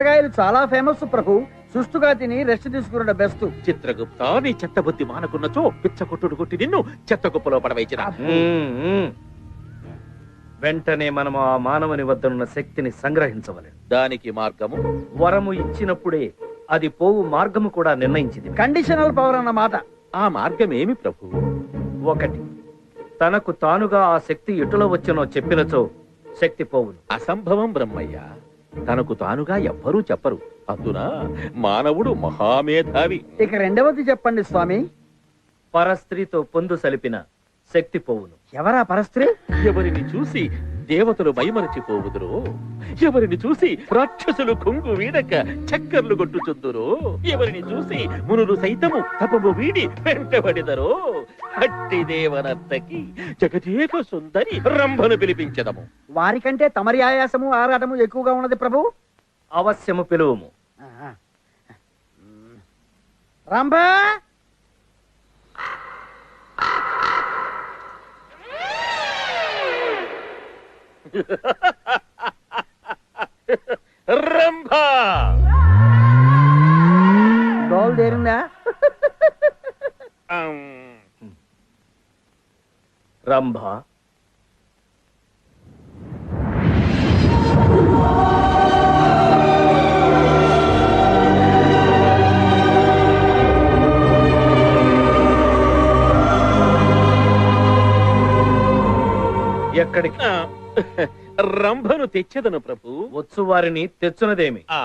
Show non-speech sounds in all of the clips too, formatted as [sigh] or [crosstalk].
కూరగాయలు చాలా ఫేమస్ ప్రభు. సుష్టుగా తిని రెస్ట్ తీసుకున్న బెస్ట్ చిత్రగుప్త నీ చెత్త బుద్ధి మానకున్నచో పిచ్చ కొట్టుడు కొట్టి నిన్ను చెత్త మ్మ్, మ్మ్. వెంటనే మనం ఆ మానవుని వద్దనున్న శక్తిని సంగ్రహించవలెను. దానికి మార్గము? వరము ఇచ్చినప్పుడే అది పోవు మార్గము కూడా నిర్ణయించింది. కండిషనల్ పవర్ అన్నమాట ఆ మార్గం ఏమి ప్రభు? ఒకటి. తనకు తానుగా ఆ శక్తి ఎటులో వచ్చనో చెప్పినచో శక్తి పోవును. అసంభవం బ్రహ్మయ్య. తనకు తానుగా ఎవ్వరూ చెప్పరు. అందున మానవుడు మహామేధావి. ఇక రెండవది చెప్పండి స్వామి. పరస్త్రీతో పొందు సలిపిన శక్తి పోవును. ఎవరా పరస్త్రీ? ఎవరిని చూసి దేవతలు మైమరచిపోవుదురో? ఎవరిని చూసి రాక్షసులు కొంగు వీడక చక్కర్లు కొట్టుచుందురో? ఎవరిని చూసి మునులు సైతము తపము వీడి వెంటబడిదరో? అట్టి దేవనర్తకి జగదేక సుందరి రంభను పిలిపించదము. వారికంటే తమరి ఆయాసము ఆరాటము ఎక్కువగా ఉన్నది ప్రభు? అవశ్యము పిలువము. రంభా రంభ! [laughs] ఎక్కడికి ఆ, రంభను తెచ్చెదను ప్రభు. వచ్చు వారిని తెచ్చునదేమి? ఆ.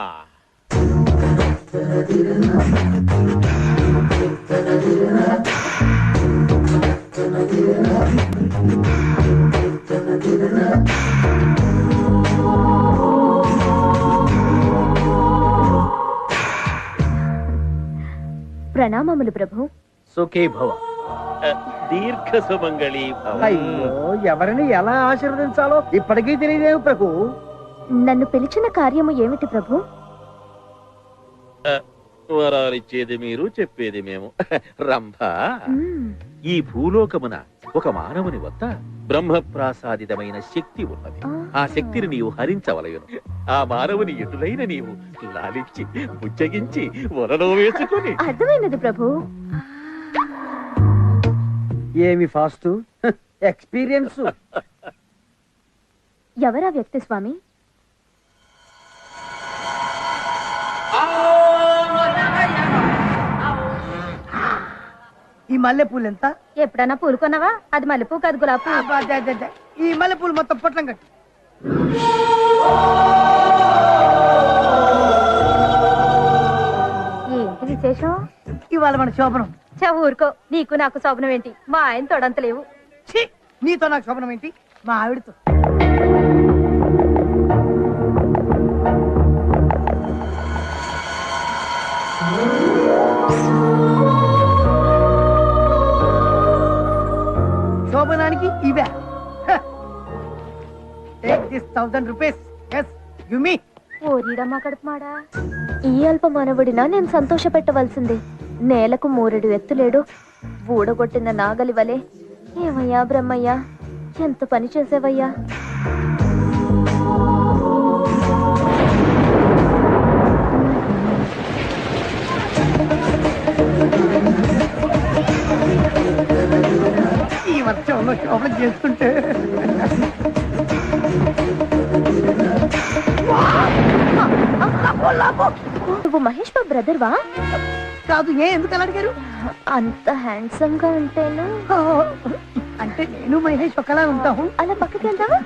ప్రణామములు ప్రభు. సుఖీ భవ దీర్ఘ సుమంగళి. అయ్యో ఎవరిని ఎలా ఆశీర్వదించాలో ఇప్పటికీ తెలియదేవు ప్రభు? నన్ను పిలిచిన కార్యము ఏమిటి ప్రభు? వరాలిచ్చేది మీరు చెప్పేది మేము. [laughs] రంభ. ఈ భూలోకమున ఒక మానవుని వద్ద బ్రహ్మప్రాసాదితమైన శక్తి ఉన్నది. ఆ. శక్తిని నీవు హరించవలయును. ఆ మానవుని ఎటులైన నీవు లాలించి బుజ్జగించి వలలో వేసుకొని. అర్థమైనది ప్రభు. ఏమి ఫాస్ట్? [laughs] ఎక్స్పీరియన్స్. ఎవరా వ్యక్తి స్వామి? ఈ మల్లెపూలు ఎంత? ఎప్పుడన్నా పూలు కొన్నావా? అది మల్లెపూ కాదు గులాబీ అబ్బా, అదే, అదే, అదే. ఈ మల్లెపూలు మొత్తం పొట్లం కట్టు. ఏంటి విశేషం? ఇవాళ మన శోభనం. చా ఊరుకో. నీకు నాకు శోభనం ఏంటి? మా ఆయన తొడంత లేవు ఛీ! నీతో నాకు శోభనం ఏంటి? మా ఆవిడతో. శోభనానికి ఇవే. టేక్ దిస్ థౌసండ్ రూపీస్ ఎస్ యు మీ కడుపుమాడా? ఈ అల్ప మానవుడినా నేను సంతోష పెట్టవలసింది నేలకు మూరెడు ఎత్తులేడు. ఊడగొట్టిన నాగలి వలె ఏమయ్యా బ్రహ్మయ్యా ఎంత పని చేసేవయ్యా? ఈ వర్షంలో శోభనం చేసుకుంటే నువ్వు మహేష్ బాబు బ్రదర్వా? కాదు ఏ ఎందుకు అలా అడిగారు? అంత హ్యాండ్సమ్గా ఉంటేను అంటే నేను మహేష్ ఒకలా ఉంటాము. అలా పక్కకి వెళ్దావా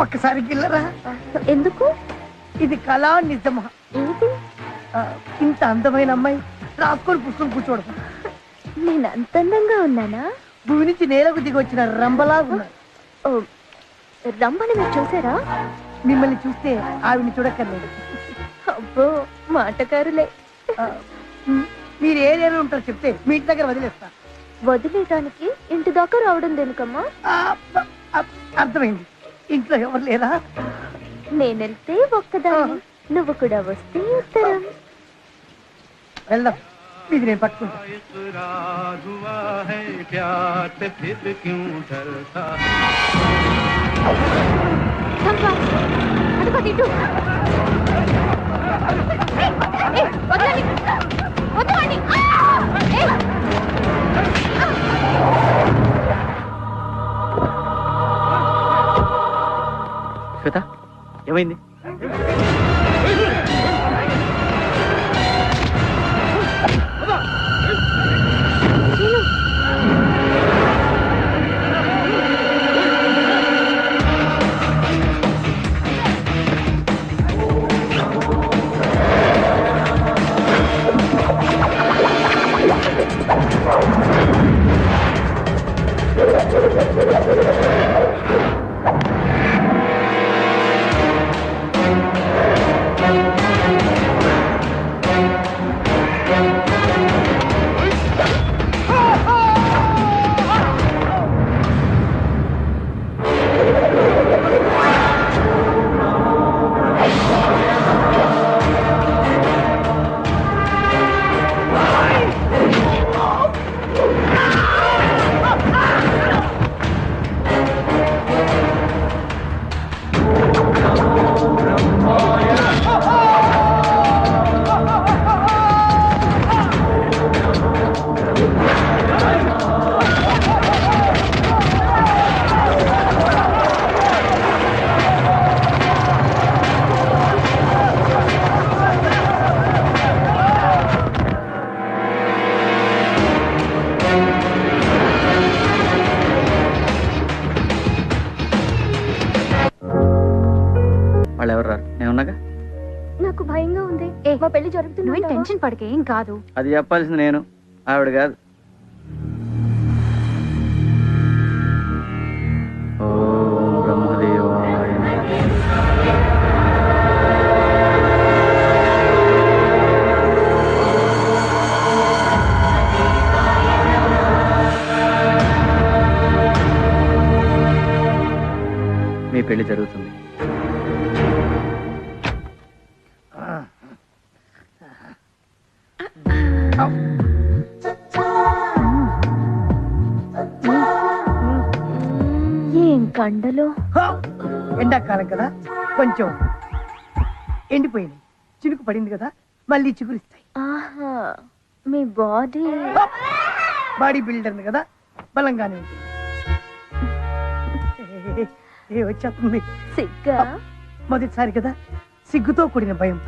ఒక్కసారి గిల్లరా. ఎందుకు? ఇది కళా నిజమా? ఆ, ఇంత అందమైన అమ్మాయి రాసుకొని పుస్తకం కూర్చోవడం. నేను అంత అందంగా ఉన్నానా? భూమి నుంచి నేలకు దిగి వచ్చిన రంబలా ఉన్నారు ఓ, రమ్మని మీరు చూసారా? మిమ్మల్ని చూస్తే ఆవిడని చూడక్కర్లేదు. అబ్బో మాటకారులే మీరు ఏ ఏరియాలో ఉంటారో చెప్తే మీ ఇంటి దగ్గర వదిలేస్తా. వదిలేయటానికి ఇంటి దాకా రావడం దేనికమ్మా? అర్థమైంది. ఇంట్లో ఎవరు లేరా? నేను వెళ్తే ఒక్కదాన్ని నువ్వు కూడా వస్తే వెళ్దాం. ఇది నేను పట్టుకుంటా శ్వేత ఏమైంది? నేను ఉన్నాగా నాకు భయంగా ఉంది. మా పెళ్ళి జరుగుతుంది నువ్వేం టెన్షన్ పడకే ఏం కాదు. అది చెప్పాల్సింది నేను. ఆవిడ కాదు. మీ పెళ్ళి జరుగుతుంది. ఏం కండలు! ఎండాకాలం కదా కొంచెం ఎండిపోయింది. చినుకు పడింది కదా మళ్ళీ చిగురిస్తాయి. ఆహా మీ బాడీ! బాడీ బిల్డర్ కదా బలంగానే ఉంటుంది ఏ, ఏ వచ్చేస్తుంది. సిగ్గా? మొదటిసారి కదా సిగ్గుతో కూడిన భయం.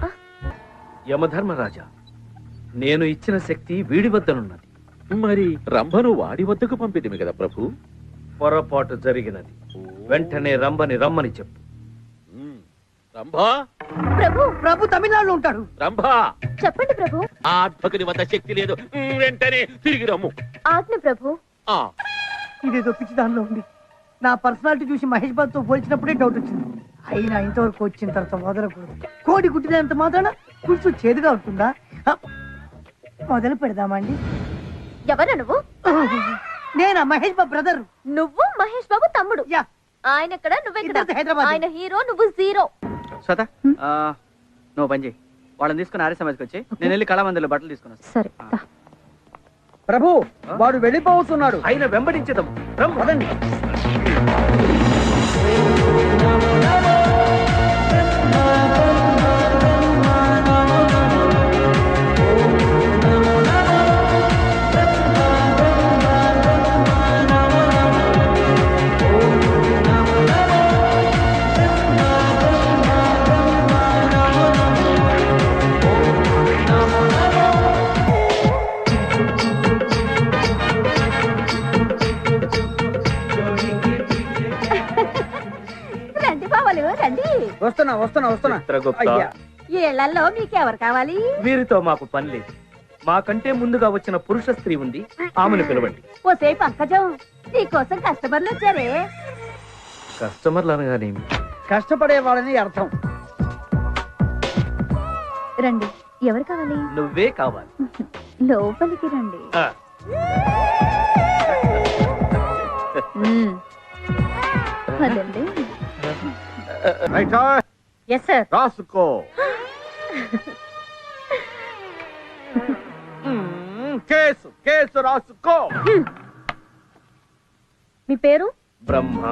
యమధర్మరాజా నేను ఇచ్చిన శక్తి వీడి వద్దనున్నది. మరి రంభను వాడి వద్దకు పంపిదిమి కదా ప్రభు? పొరపాటు జరిగినది. వెంటనే రంభని రమ్మని చెప్పు. రంభా? ప్రభు ప్రభు తమిళనాడులో ఉంటాడు. రంభా? చెప్పండి ప్రభు. ఆ అద్భకుని వద్ద శక్తి లేదు. ఉమ్, వెంటనే తిరిగి రమ్ము. ఆజ్ఞ ప్రభు. ఆ. ఇదేదో పిచ్చి దానిలో ఉంది. నా పర్సనాలిటీ చూసి మహేష్ బాబుతో పోల్చినప్పుడే డౌట్ వచ్చింది. అయినా ఇంతవరకు వచ్చిన తర్వాత వదలకూడదు. కోడి గుట్టినంత మాత్రాన పులుసు చేదుగా ఉంటుందా? హ! మొదలు పెడదామా అండి ఎవరు నువ్వు? నేను మహేష్ బాబు బ్రదర్ నువ్వు మహేష్ బాబు తమ్ముడు. యా. ఆయన ఎక్కడ నువ్వెక్కడ ఇద్దరిది హైదరాబాద్. ఆయన హీరో నువ్వు జీరో. శ్వేత ఆ, నువ్వు పని చేయి వాళ్ళని తీసుకుని ఆర్య సమాజ్కి వచ్చి నేను వెళ్ళి కళామందిలో బట్టలు తీసుకుని వస్తాను సరే. ప్రభు వాడు వెళ్ళిపోతున్నాడు ఆయన వెంబడించదం రమ్మ పదండి. చిత్రగుప్త ఏళ్ళలో మీకెవరు కావాలి? వీరితో మాకు పని లేదు. మాకంటే ముందుగా వచ్చిన పురుష స్త్రీ ఉంది. ఆమెను పిలవండి. ఓసే పంకజం నీకోసం కస్టమర్లు వచ్చారే? కస్టమర్లు అనగానేమి? కష్టపడే వాళ్ళని అర్థం. రండి. ఎవరు కావాలి? నువ్వే కావాలి. లోపలికి రండి. ఆ, మ్మ్. పదండి. ఎస్ సార్ రాసుకో. [laughs] కేసు కేసు రాసుకో. మీ పేరు? Brahma?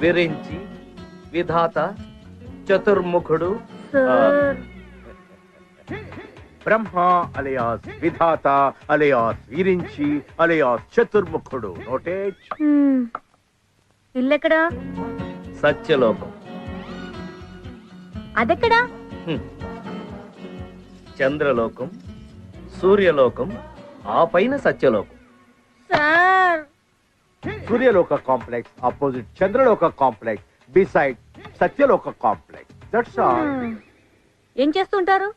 Virinchi Vidhata చతుర్ముఖుడు sir Brahma alias Vidhata alias Virinchi alias చతుర్ముఖుడు నోటేజ్. ఇల్లెక్కడా? సత్యలోకం. అదెక్కడా. చంద్రలోకం సూర్యలోకం ఆ పైన Satyalokam. Sir! Suryaloka complex opposite Chandraloka complex beside Satyaloka complex. That's all. ఏం చేస్తుంటారు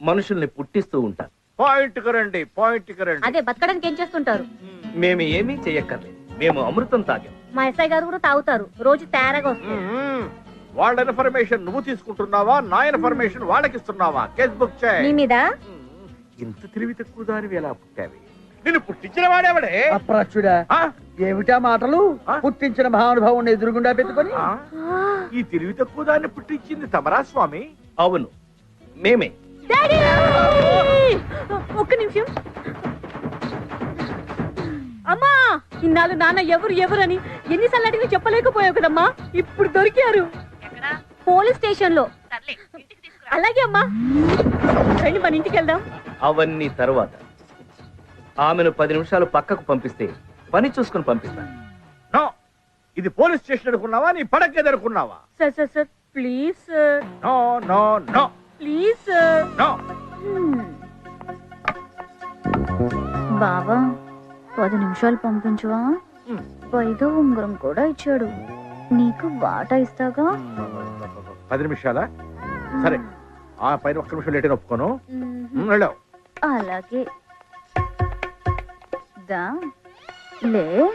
మనుషుల్ని పుట్టిస్తూ ఉంటారు. పాయింట్కి రండి పాయింట్కి రండి. అదే బతకడానికి ఏం చేస్తుంటారు? మేము ఏమీ చెయ్యక్కర్లేదు. మేము అమృతం తాగాం. మా ఎస్ఐ గారు కూడా తాగుతారు. రోజు తేరగా వస్తారు మ్మ్. వాళ్ళ ఇన్ఫర్మేషన్ నువ్వు తీసుకుంటున్నావా? నా ఇన్ఫర్మేషన్ వాళ్ళకి ఇస్తున్నావా కేస్ బుక్ మీ చేయి మీద ఇంత తెలివి తక్కువ దానివి ఎలా పుట్టావి? నిన్ను పుట్టించిన వాడేవాడే? అప్రాచుడా ఆ? ఏమిటా మాటలు? ఆ? పుట్టించిన మహానుభావుని ఎదురుగుండా పెట్టుకొని? ఆ? ఈ తెలివి తక్కువ దాన్ని పుట్టించింది తమరా స్వామి? అవును మేమే. డాడీ! ఒక్క నిమిషం. అమ్మా ఇన్నాళ్ళు నాన్న ఎవరు ఎవరని ఎన్నిసార్లు అడిగి చెప్పలేకపోయావు కదమ్మా. ఇప్పుడు దొరికారు. పోలీస్ స్టేషన్లో అలాగే అమ్మా. రండి మన ఇంటికి వెళ్దాం. అవన్నీ తర్వాత. ఆమెను పది నిమిషాలు పక్కకు పంపిస్తే పని చూసుకుని పంపిస్తాను నో ఇది పోలీస్ స్టేషన్ అనుకున్నావా? నీ పడకేది అనుకున్నావా? Sir sir sir please sir. No no no. Please sir. No. బావా పది నిమిషాలు పంపించవా. పైగా ఉంగరం కూడా ఇచ్చాడు. నీకు వాటా ఇస్తాగా? పది నిమిషాలా? సరే ఆ పైన ఒక్క నిమిషం లేట్ ఒప్పుకోను. వెళ్ళావు. అలాగే. దా. లే.